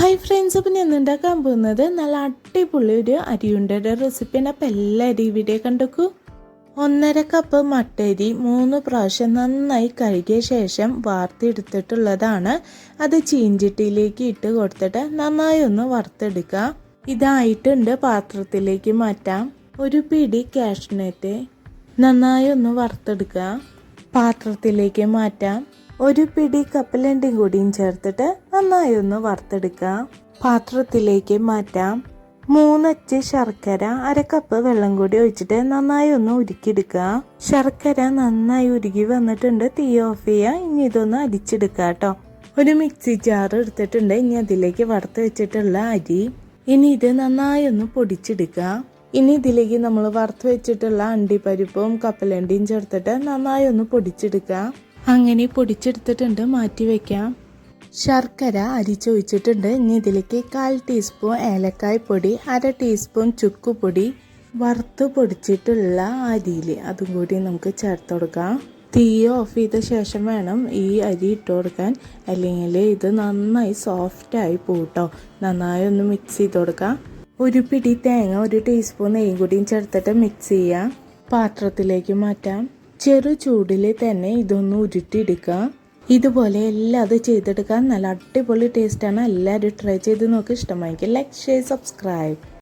Hi friends അപ്പം ഞാൻ ഉണ്ടാക്കാൻ പോകുന്നത്? നല്ല അടിപൊളി ഒരു അരിയുണ്ടയുടെ റെസിപ്പിയാണ് അപ്പം എല്ലാവരും വീഡിയോ കണ്ടോക്കൂ. ഒന്നര കപ്പ് മട്ടരി മൂന്ന് പ്രാവശ്യം നന്നായി കഴുകിയ ശേഷം വാർത്തെടുത്തിട്ടുള്ളതാണ് അത് ചീഞ്ചട്ടിയിലേക്ക് ഇട്ട് കൊടുത്തിട്ട് നന്നായി ഒന്ന് വറുത്തെടുക്കുക. ഇതായിട്ടുണ്ട്. പാത്രത്തിലേക്ക് മാറ്റാം. ഒരു പിടി കാഷ്നറ്റ് നന്നായി ഒന്ന് വറുത്തെടുക്കുക. പാത്രത്തിലേക്ക് മാറ്റാം. ഒരു പിടി കപ്പലണ്ടിയും കൂടിയും ചേർത്തിട്ട് നന്നായി ഒന്ന് വറുത്തെടുക്കുക പാത്രത്തിലേക്ക് മാറ്റാം. മൂന്നച്ച് ശർക്കര അര കപ്പ് വെള്ളം കൂടി ഒഴിച്ചിട്ട് നന്നായി ഒന്ന് ഉരുക്കിയെടുക്കുക ശർക്കര നന്നായി ഉരുകി വന്നിട്ടുണ്ട്. തീ ഓഫ് ചെയ്യുക ഇനി ഇതൊന്ന് അരിച്ചെടുക്കുക കേട്ടോ. ഒരു മിക്സി ജാർ എടുത്തിട്ടുണ്ട്. ഇനി അതിലേക്ക് വറുത്ത് വെച്ചിട്ടുള്ള അരി. ഇനി ഇത് നന്നായി ഒന്ന് പൊടിച്ചെടുക്കുക ഇനി ഇതിലേക്ക് നമ്മൾ വറുത്ത് വെച്ചിട്ടുള്ള അണ്ടിപ്പരിപ്പും കപ്പലണ്ടിയും ചേർത്തിട്ട് നന്നായി ഒന്ന് പൊടിച്ചെടുക്കുക അങ്ങനെ പൊടിച്ചെടുത്തിട്ടുണ്ട്. മാറ്റി വെക്കാം. ശർക്കര അരിച്ചൊഴിച്ചിട്ടുണ്ട്. ഇനി ഇതിലേക്ക് കാൽ ടീസ്പൂൺ ഏലക്കായ് പൊടി അര ടീസ്പൂൺ ചുക്കുപൊടി വറുത്ത് പൊടിച്ചിട്ടുള്ള അരിയിൽ അതും കൂടി നമുക്ക് ചേർത്ത് കൊടുക്കാം. തീ ഓഫ് ചെയ്ത ശേഷം വേണം ഈ അരി ഇട്ട് കൊടുക്കാൻ. അല്ലെങ്കിൽ ഇത് നന്നായി സോഫ്റ്റായി പോട്ടോ നന്നായി ഒന്ന് മിക്സ് ചെയ്ത് കൊടുക്കാം. ഒരു പിടി തേങ്ങ ഒരു ടീസ്പൂൺ നെയ്യും കൂടിയും ചേർത്തിട്ട് മിക്സ് ചെയ്യാം. പാത്രത്തിലേക്ക് മാറ്റാം. ചെറു ചൂടിൽ തന്നെ ഇതൊന്ന് ഉരുട്ടിയെടുക്കുക ഇതുപോലെ എല്ലാം അത് ചെയ്തെടുക്കാൻ നല്ല അടിപൊളി ടേസ്റ്റാണ് എല്ലാവരും ട്രൈ ചെയ്ത് നോക്കി. ഇഷ്ടമായിരിക്കും ലൈക്ക് ഷെയർ സബ്സ്ക്രൈബ്